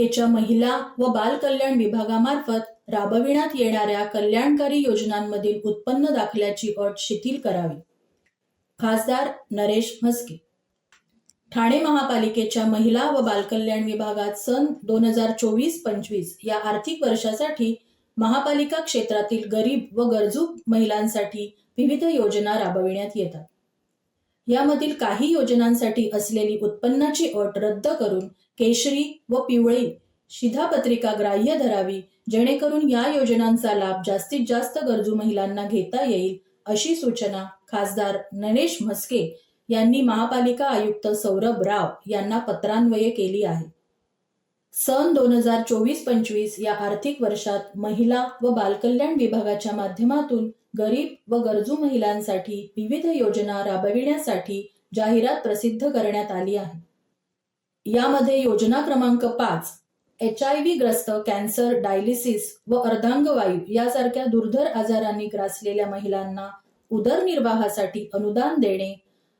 महापालिकेच्या महिला व बाल कल्याण विभागामार्फत राबविण्यात येणाऱ्या कल्याणकारी योजनांमधील उत्पन्न दाखल्याची अट शिथिल करावी. खासदार नरेश म्हस्के. ठाणे महापालिकेच्या महिला व बालकल्याण विभागात सन दोन हजार चोवीस पंचवीस या आर्थिक वर्षासाठी महापालिका क्षेत्रातील गरीब व गरजू महिलांसाठी विविध योजना राबविण्यात येतात. यामधील काही योजनांसाठी असलेली उत्पन्नाची अट रद्द करून केशरी व पिवळी शिधापत्रिका ग्राह्य धरावी जेणेकरून या योजनांचा लाभ जास्तीत जास्त गरजू महिलांना घेता येईल अशी सूचना खासदार नरेश म्हस्के यांनी महापालिका आयुक्त सौरभ राव यांना पत्रान्वये केली आहे. सन दोन हजार चोवीस पंचवीस या आर्थिक वर्षात महिला व बालकल्याण विभागाच्या माध्यमातून गरीब व गरजू महिलांसाठी विविध योजना राबविण्यासाठी जाहिरात प्रसिद्ध करण्यात आली आहे. यामध्ये योजना क्रमांक पाच एच आय व्ही ग्रस्त कॅन्सर डायलिसिस व अर्धांगवायू यासारख्या दुर्धर आजारांनी ग्रासलेल्या महिलांना उदरनिर्वाहासाठी अनुदान देणे.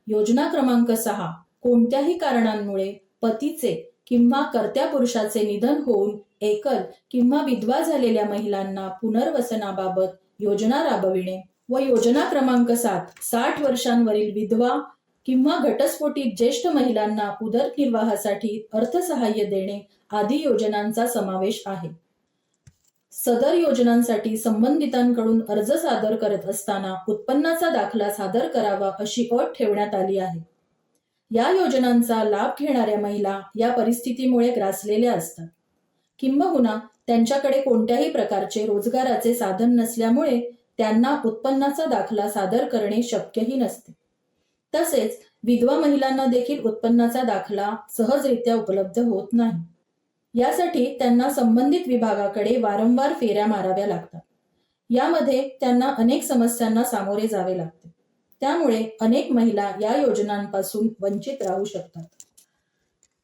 योजना क्रमांक सहा कोणत्याही कारणांमुळे पतीचे किंवा कर्त्या पुरुषाचे निधन होऊन एकल किंवा विधवा झालेल्या महिलांना पुनर्वसनाबाबत योजना राबविणे व योजना क्रमांक सात साठ वर्षांवरील विधवा किंवा घटस्फोटीत ज्येष्ठ महिलांना उदरनिर्वाहासाठी अर्थसहाय्य देणे आदी योजनांचा समावेश आहे. सदर योजनांसाठी संबंधितांकडून अर्ज सादर करत असताना उत्पन्नाचा दाखला सादर करावा अशी अट ठेवण्यात आली आहे. या योजनांचा लाभ घेणाऱ्या महिला या परिस्थितीमुळे ग्रासलेल्या असतात. किंबहुना त्यांच्याकडे कोणत्याही प्रकारचे रोजगाराचे साधन नसल्यामुळे त्यांना उत्पन्नाचा दाखला सादर करणे शक्यही नसते. तसेच विधवा महिलांना देखील उत्पन्नाचा दाखला सहजरित्या उपलब्ध होत नाही. यासाठी त्यांना संबंधित विभागाकडे वारंवार फेऱ्या माराव्या लागतात. यामध्ये त्यांना अनेक समस्यांना सामोरे जावे लागते. त्यामुळे अनेक महिला या योजनांपासून वंचित राहू शकतात.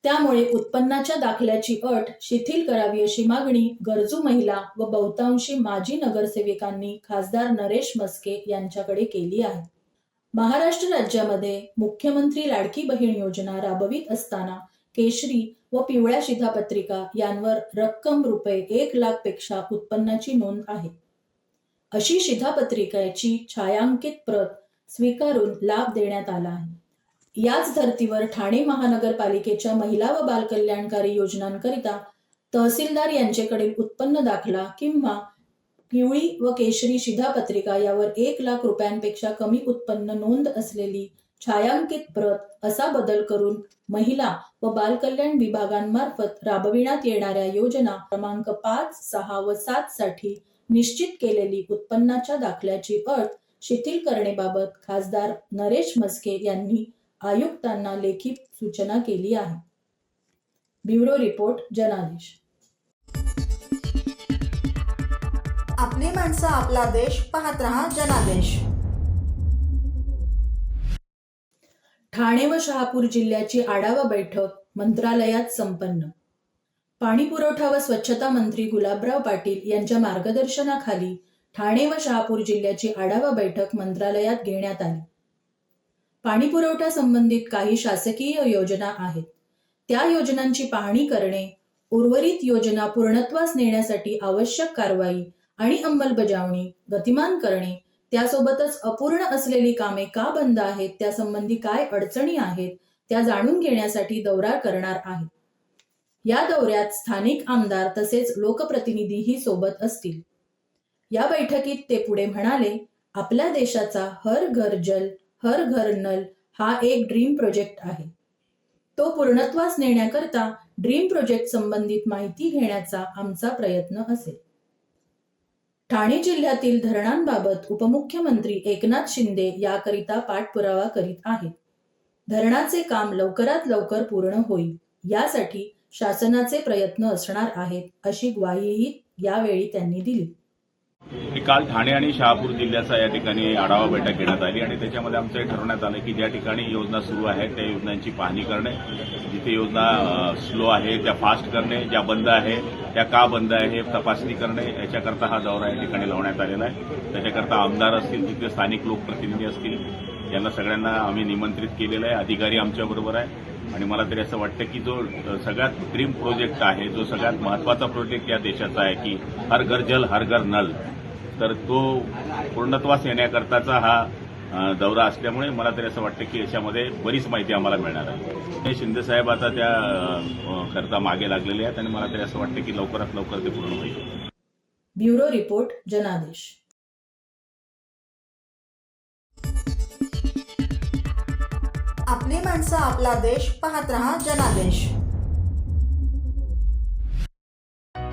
त्यामुळे उत्पन्नाच्या दाखल्याची अट शिथिल करावी अशी मागणी गरजू महिला व बहुतांशी माजी नगरसेविकांनी खासदार नरेश मस्के यांच्याकडे केली आहे. महाराष्ट्र राज्यामध्ये मुख्यमंत्री लाडकी बहीण योजना राबवित असताना केशरी व पिवळ्या शिधापत्रिका यांवर रक्कम रुपये एक लाखपेक्षा उत्पन्नाची नोंद आहे. अशी शिधापत्रिकेची छायांकित प्रत स्वीकारून लाभ देण्यात आला आहे. याच धर्तीवर ठाणे महानगरपालिकेच्या महिला व बालकल्याणकारी योजनांकरिता तहसीलदार यांच्याकडील उत्पन्न दाखला किंवा पिवळी व केशरी शिधापत्रिका यावर एक लाख रुपयांपेक्षा कमी उत्पन्न नोंद असलेली छायांकित प्रत असा बदल करून महिला व बालकल्याण विभागांमार्फत राबविण्यात येणाऱ्या योजना क्रमांक पाच सहा व सात साठी निश्चित केलेली उत्पन्नाच्या दाखल्याची अट शिथिल करणेबाबत खासदार नरेश मस्के यांनी आयुक्तांना लेखी सूचना केली आहे. ब्युरो रिपोर्ट जनादेश आपली माणसं आपला देश पाहत रहा जनादेश. ठाणे व शहापूर जिल्ह्याची आढावा बैठक मंत्रालयात संपन्न. पाणी पुरवठा व स्वच्छता मंत्री गुलाबराव पाटील यांच्या मार्गदर्शनाखाली ठाणे व शहापूर जिल्ह्याची आढावा बैठक मंत्रालयात घेण्यात आली. पाणी पुरवठा संबंधित काही शासकीय योजना आहेत. त्या योजनांची पाहणी करणे उर्वरित योजना पूर्णत्वास नेण्यासाठी आवश्यक कारवाई आणि अंमलबजावणी गतिमान करणे त्यासोबतच अपूर्ण असलेली कामे का बंद आहेत त्यासंबंधी काय अडचणी आहेत त्या जाणून घेण्यासाठी दौरा करणार आहे. या दौऱ्यात स्थानिक आमदार तसेच लोकप्रतिनिधीही सोबत असतील. या बैठकीत ते पुढे म्हणाले आपल्या देशाचा हर घर जल हर घर नल हा एक ड्रीम प्रोजेक्ट आहे. तो पूर्णत्वास नेण्याकरता ड्रीम प्रोजेक्ट संबंधित माहिती घेण्याचा आमचा प्रयत्न असेल. ठाणे जिल्ह्यातील धरणांबाबत उपमुख्यमंत्री एकनाथ शिंदे याकरिता पाठपुरावा करीत आहेत. धरणाचे काम लवकरात लवकर पूर्ण होईल यासाठी शासनाचे प्रयत्न असणार आहेत अशी ग्वाहीही यावेळी त्यांनी दिली. काल ठाणे आणि शहापूर जिल्ह्याचा या ठिकाणी आढावा बैठक घेण्यात आली आणि त्याच्यामध्ये आमचं हे ठरवण्यात आलं की ज्या ठिकाणी योजना सुरू आहेत त्या योजनांची पाहणी करणे. जिथे योजना स्लो आहे त्या फास्ट करणे ज्या बंद आहे त्या का बंद आहे हे तपासणी करणे याच्याकरता हा दौरा या ठिकाणी लावण्यात आलेला आहे. त्याच्याकरता आमदार असतील तिथले स्थानिक लोकप्रतिनिधी असतील यांना सगळ्यांना आम्ही निमंत्रित केलेलं आहे. अधिकारी आमच्याबरोबर आहे. आणि मला तरी असं वाटतं की जो सगळ्यात ड्रीम प्रोजेक्ट आहे जो सगळ्यात महत्त्वाचा प्रोजेक्ट या देशाचा आहे की हर घर जल हर घर नल. तर तो पूर्णत्वास येण्याकरताचा हा दौरा असल्यामुळे मला तरी असं वाटतं की याच्यामध्ये बरीच माहिती आम्हाला मिळणार आहे. शिंदे साहेब आता त्या करता मागे लागलेले आहेत आणि मला तरी असं वाटतं की लवकरात लवकर ते पूर्ण होईल. ब्युरो रिपोर्ट जनादेश. आपली माणसं आपला देश पाहत रहा जनादेश.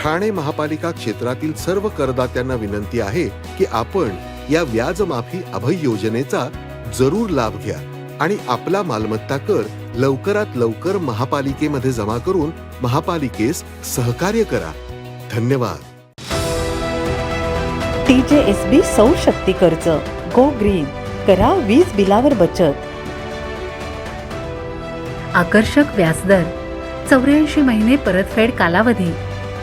ठाणे महापालिका क्षेत्रातील सर्व करदात्यांना विनंती आहे की आपण या व्याज माफी अभय योजनेचा जरूर लाभ घ्या आणि आपला मालमत्ता कर लवकरात लवकर महापालिकेमध्ये जमा करून महापालिकेस सहकार्य करा. धन्यवाद. टीजेएसबी सौर शक्ती कर्ज गो ग्रीन करा वीज बिलावर बचत. आकर्षक व्याजदर चौऱ्याऐंशी महिने परतफेड कालावधी.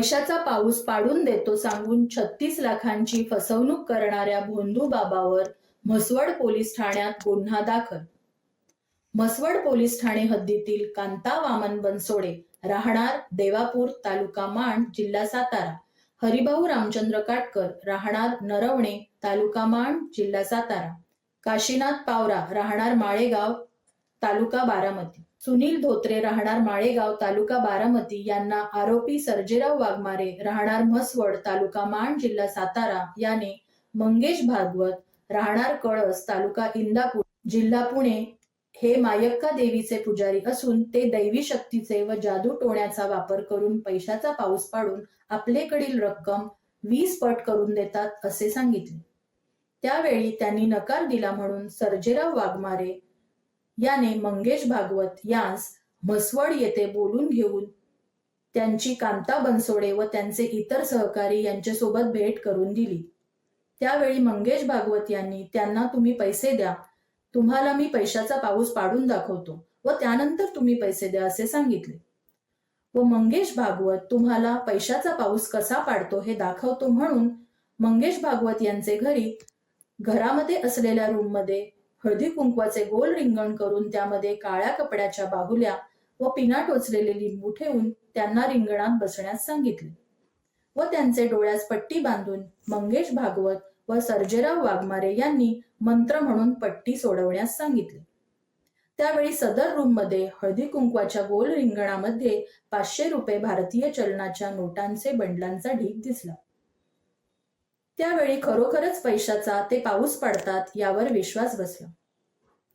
पैशाचा पाऊस पाडून देतो सांगून छत्तीस लाखांची फसवणूक करणाऱ्या भोंदू बाबावर म्हसवड पोलीस ठाण्यात गुन्हा दाखल. म्हसवड पोलीस ठाणे हद्दीतील कांता वामन बनसोडे राहणार देवापूर तालुका माण जिल्हा सातारा. हरिभाऊ रामचंद्र काटकर राहणार नरवणे तालुका माण जिल्हा सातारा. काशीनाथ पावरा राहणार माळेगाव तालुका बारामती. सुनील धोत्रे राहणार माळेगाव तालुका बारामती. यांना आरोपी सर्जेराव वाघमारे राहणार म्हसवड तालुका माण जिल्हा सातारा. याने मंगेश भागवत राहणार कळस तालुका इंदापूर जिल्हा पुणे. हे मायक्का देवीचे पुजारी असून ते दैवी शक्तीचे व जादू टोण्याचा वापर करून पैशाचा पाऊस पाडून आपलेकडील रक्कम वीस पट करून देतात असे सांगितले. त्यावेळी त्यांनी नकार दिला म्हणून सर्जेराव वाघमारे याने मंगेश भागवत यांस म्हसवड येथे बोलून घेऊन त्यांची कांता बनसोडे व त्यांचे इतर सहकारी यांच्यासोबत भेट करून दिली. त्यावेळी मंगेश भागवत यांनी त्यांना तुम्ही पैसे द्या. तुम्हाला मी पैशाचा पाऊस पाडून दाखवतो व त्यानंतर तुम्ही पैसे द्या असे सांगितले. व मंगेश भागवत तुम्हाला पैशाचा पाऊस कसा पाडतो हे दाखवतो म्हणून मंगेश भागवत यांचे घरी घरामध्ये असलेल्या रूममध्ये हळदी कुंकवाचे गोल रिंगण करून त्यामध्ये काळ्या कपड्याच्या बाहुल्या व पिना टोचलेले लिंबू ठेवून त्यांना रिंगणात बसण्यास सांगितले. व त्यांचे डोळ्यास पट्टी बांधून मंगेश भागवत व सर्जेराव वाघमारे यांनी मंत्र म्हणून पट्टी सोडवण्यास सांगितले. त्यावेळी सदर रूममध्ये हळदी कुंकवाच्या गोल रिंगणामध्ये पाचशे रुपये भारतीय चलनाच्या नोटांचे बंडलांचा ढीक दिसला. त्यावेळी खरोखरच पैशाचा ते पाऊस पाडतात यावर विश्वास बसला.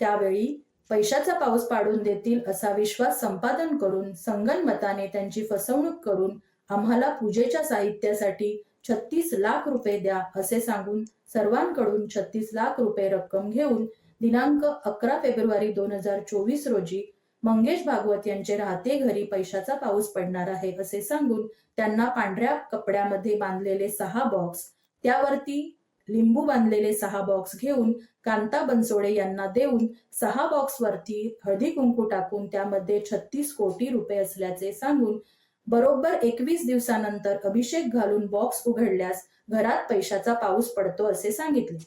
त्यावेळी पैशाचा पाऊस पाडून देतील असा विश्वास संपादन करून संगनमताने त्यांची फसवणूक करून आम्हाला पूजेच्या साहित्यासाठी छत्तीस लाख रुपये द्या असे सांगून सर्वांकडून छत्तीस लाख रुपये रक्कम घेऊन दिनांक अकरा फेब्रुवारी दोन हजार चोवीस रोजी मंगेश भागवत यांचे राहते घरी पैशाचा पाऊस पडणार आहे असे सांगून त्यांना पांढऱ्या कपड्यामध्ये बांधलेले सहा बॉक्स त्यावरती लिंबू बांधलेले सहा बॉक्स घेऊन कांता बनसोडे यांना देऊन सहा बॉक्स वरती हळदी कुंकू टाकून त्यामध्ये छत्तीस कोटी रुपये असल्याचे सांगून बरोबर एकवीस दिवसानंतर अभिषेक घालून बॉक्स उघडल्यास घरात पैशाचा पाऊस पडतो असे सांगितले.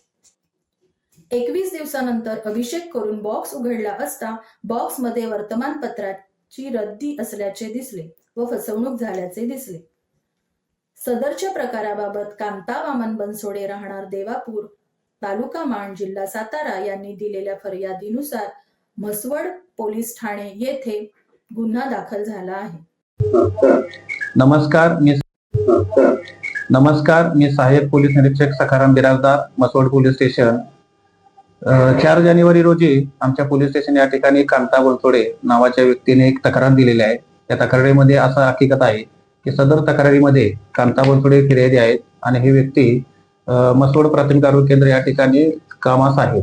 एकवीस दिवसानंतर अभिषेक करून बॉक्स उघडला असता बॉक्समध्ये वर्तमानपत्राची रद्दी असल्याचे दिसले व फसवणूक झाल्याचे दिसले. सदरच्या प्रकाराबाबत कांता वामन बनसोडे राहणार देवापूर. तालुका माण जिल्हा सातारा यांनी दिलेल्या फर्यादीनुसार म्हसवड पोलीस ठाणे येथे गुन्हा दाखल झाला आहे. नमस्कार मी नमस्कार मी सहाय्यक पोलीस निरीक्षक सखाराम बिराजदार मसवड पोलीस स्टेशन. चार जानेवारी रोजी आमच्या पोलीस स्टेशन या ठिकाणी कांता बनसोडे नावाच्या व्यक्तीने एक तक्रार दिलेली आहे. त्या तक्रारीमध्ये असा हकीकत आहे की सदर तक्रारीमध्ये कांता बनसोडे फिर्यादी आहेत आणि ही व्यक्ती अ, मसवड प्राथमिक आरोग्य केंद्र या ठिकाणी कामास आहे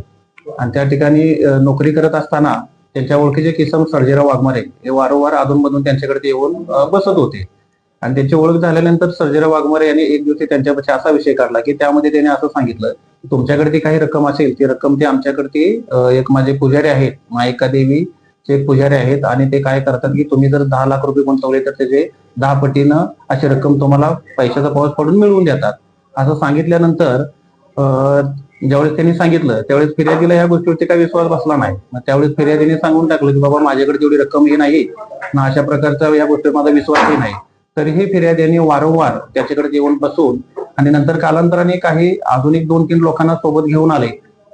आणि त्या ठिकाणी नोकरी करत असताना त्यांच्या ओळखीचे किसम सर्जेराव वाघमारे हे वारंवार अधूनमधून त्यांच्याकडे येऊन बसत होते. आणि त्याची ओळख झाल्यानंतर सर्जेराव वाघमारे यांनी एक दिवशी त्यांच्यापाशी असा विषय काढला की त्यामध्ये त्याने असं सांगितलं की तुमच्याकडे ती काही रक्कम असेल ती रक्कम ती आमच्याकडे एक माझे पुजारी आहेत मायिका ते पुजारी आहेत आणि ते काय करतात की तुम्ही जर दहा लाख रुपये गुंतवले तर त्याचे दहा पटीनं अशी रक्कम तुम्हाला पैशाचा पाऊस पडून मिळवून देतात. असं सांगितल्यानंतर ज्यावेळेस त्यांनी सांगितलं त्यावेळेस फिर्यादीला या गोष्टीवरती काही विश्वास बसला नाही. मग त्यावेळेस फिर्यादीने सांगून टाकलं की बाबा माझ्याकडे तेवढी रक्कम ही नाही ना अशा प्रकारचा या गोष्टीवर माझा विश्वासही नाही. तरीही फिर्यादीने वारंवार त्याच्याकडे जेवण बसून आणि नंतर कालांतराने काही आधुनिक दोन तीन लोकांना सोबत घेऊन आले.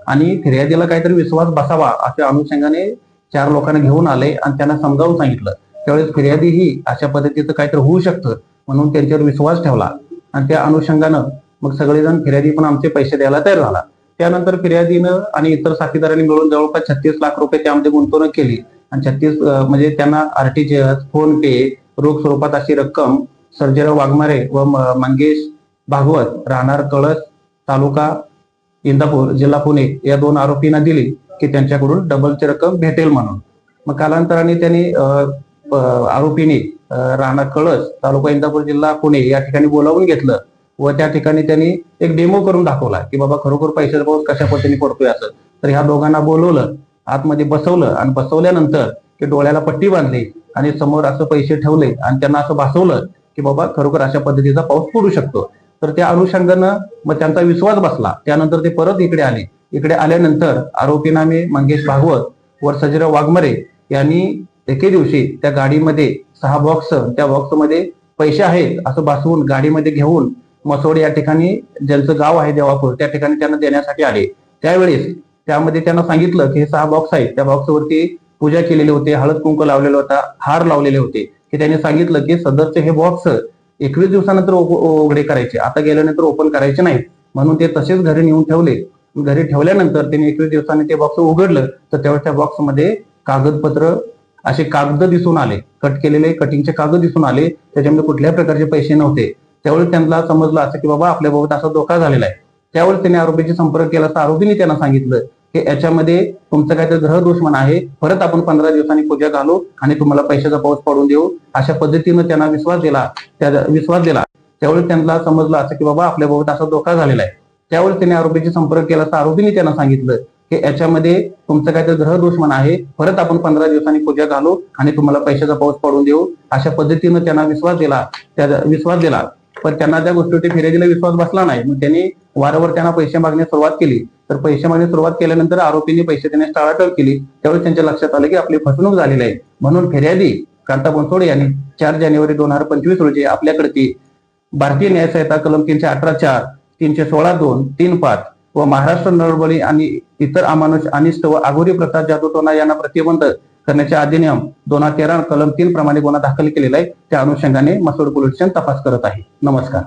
आणि फिर्यादीला काहीतरी विश्वास बसावा अशा अनुषंगाने चार लोकांना घेऊन आले आणि त्यांना समजावून सांगितलं. त्यावेळेस फिर्यादी ही अशा पद्धतीचं काहीतरी होऊ शकतं म्हणून त्यांच्यावर विश्वास ठेवला. आणि त्या अनुषंगानं मग सगळेजण फिर्यादी पण आमचे पैसे द्यायला तयार झाला. त्यानंतर फिर्यादीनं आणि इतर साथीदारांनी मिळून जवळपास छत्तीस लाख रुपये त्यामध्ये गुंतवणूक केली. आणि छत्तीस म्हणजे त्यांना आरटीजीएस फोन पे रोख स्वरूपात अशी रक्कम सर्जेराव वाघमारे व म- मंगेश भागवत राहणार कळस तालुका इंदापूर जिल्हा पुणे या दोन आरोपींना दिली. की त्यांच्याकडून डबलची रक्कम भेटेल म्हणून. मग कालांतराने त्यांनी आरोपीने राणा कळस तालुका इंदापूर जिल्हा पुणे या ठिकाणी बोलावून घेतलं व त्या ठिकाणी त्यांनी एक डेमो करून दाखवला की बाबा खरोखर पैशाचा पाऊस कशा पद्धतीने पडतोय असं. तर ह्या दोघांना बोलवलं आतमध्ये बसवलं आणि बसवल्यानंतर की डोळ्याला पट्टी बांधली आणि समोर असं पैसे ठेवले आणि त्यांना असं भासवलं की बाबा खरोखर अशा पद्धतीचा पाऊस पडू शकतो. तर त्या अनुषंगानं मग त्यांचा विश्वास बसला. त्यानंतर ते परत इकडे आले. इकडे आल्यानंतर आरोपीनामे मंगेश भागवत व सजीराव वाघमरे यांनी एके दिवशी त्या गाडीमध्ये सहा बॉक्स त्या बॉक्समध्ये पैसे आहेत असं भासवून गाडीमध्ये घेऊन मसोड या ठिकाणी ज्यांचं गाव आहे देवापूर त्या ठिकाणी त्यांना देण्यासाठी आले. त्यावेळेस त्यामध्ये त्यांना सांगितलं की हे सहा बॉक्स आहेत. त्या बॉक्सवरती पूजा केलेली होती हळद कुंकू लावलेला होता हार लावलेले होते. की त्यांनी सांगितलं की सदरचे हे बॉक्स एकवीस दिवसानंतर उघडे करायचे. आता गेल्यानंतर ओपन करायचे नाहीत. म्हणून ते तसेच घरी नेऊन ठेवले. घरी ठेवल्यानंतर त्यांनी एकवीस दिवसांनी ते बॉक्स उघडलं तर त्यावेळेस त्या बॉक्समध्ये कागदपत्र असे कागद दिसून आले. कट केलेले कटिंगचे कागद दिसून आले. त्याच्यामध्ये कुठल्याही प्रकारचे पैसे नव्हते. त्यावेळी त्यांना समजलं असं की बाबा आपल्याबाबत असा धोका झालेला आहे. त्यावेळी त्यांनी आरोपीशी संपर्क केला तर आरोपीने त्यांना सांगितलं की याच्यामध्ये तुमचं काहीतरी ग्रह दुश्मन आहे. परत आपण पंधरा दिवसांनी पूजा घालू आणि तुम्हाला पैशाचा पाऊस पडून देऊ. अशा पद्धतीनं त्यांना विश्वास दिला. त्या विश्वास दिला. त्यावेळी त्यांना समजलं असं की बाबा आपल्याबाबत असा धोका झालेला आहे. त्यावेळेस त्यांनी आरोपीशी संपर्क केला. असता आरोपीने त्यांना सांगितलं की याच्यामध्ये तुमचं काय तर ग्रह दुश्मन आहे. परत आपण पंधरा दिवसांनी पूजा घालू आणि तुम्हाला पैशाचा पाऊस पडून देऊ. अशा पद्धतीनं त्यांना विश्वास दिला. त्या विश्वास दिला. पण त्यांना त्या गोष्टीवरती फिर्यादीला विश्वास बसला नाही. मग त्यांनी वारंवार त्यांना पैसे मागण्यास सुरुवात केली. तर पैसे मागण्यास सुरुवात केल्यानंतर आरोपींनी पैसे देण्यास टाळाटाळ केली. त्यावेळी त्यांच्या लक्षात आलं की आपली फसवणूक झालेली आहे. म्हणून फिर्यादी कांता बनसोडे यांनी चार जानेवारी दोन हजार पंचवीस रोजी आपल्याकडे भारतीय न्याय संहिता कलम तीनशे अठरा चार तीनशे सोळा दोन तीन पाच व महाराष्ट्र नरबळी आणि इतर अमानुष अनिष्ट व आघोरी प्रसाद जादूटोना यांना प्रतिबंध करण्याचे अधिनियम दोन हजार तेरा कलम तीन प्रमाणे गुन्हा दाखल केलेला आहे. त्या अनुषंगाने मसोड पोलीस स्टेशन तपास करत आहे. नमस्कार.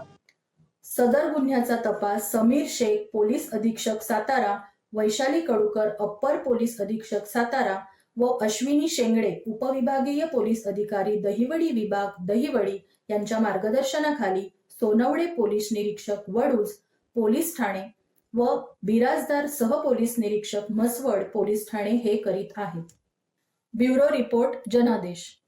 सदर गुन्ह्याचा तपास समीर शेख पोलीस अधीक्षक सातारा वैशाली कडूकर अप्पर पोलीस अधीक्षक सातारा व अश्विनी शेंगडे उपविभागीय पोलीस अधिकारी दहिवडी विभाग दहिवडी यांच्या मार्गदर्शनाखाली सोनवडे पोलीस निरीक्षक वडूज पोलीस ठाणे व बिराजदार सह पोलीस निरीक्षक म्हसवड पोलीस ठाणे हे करीत आहेत. ब्युरो रिपोर्ट जनादेश.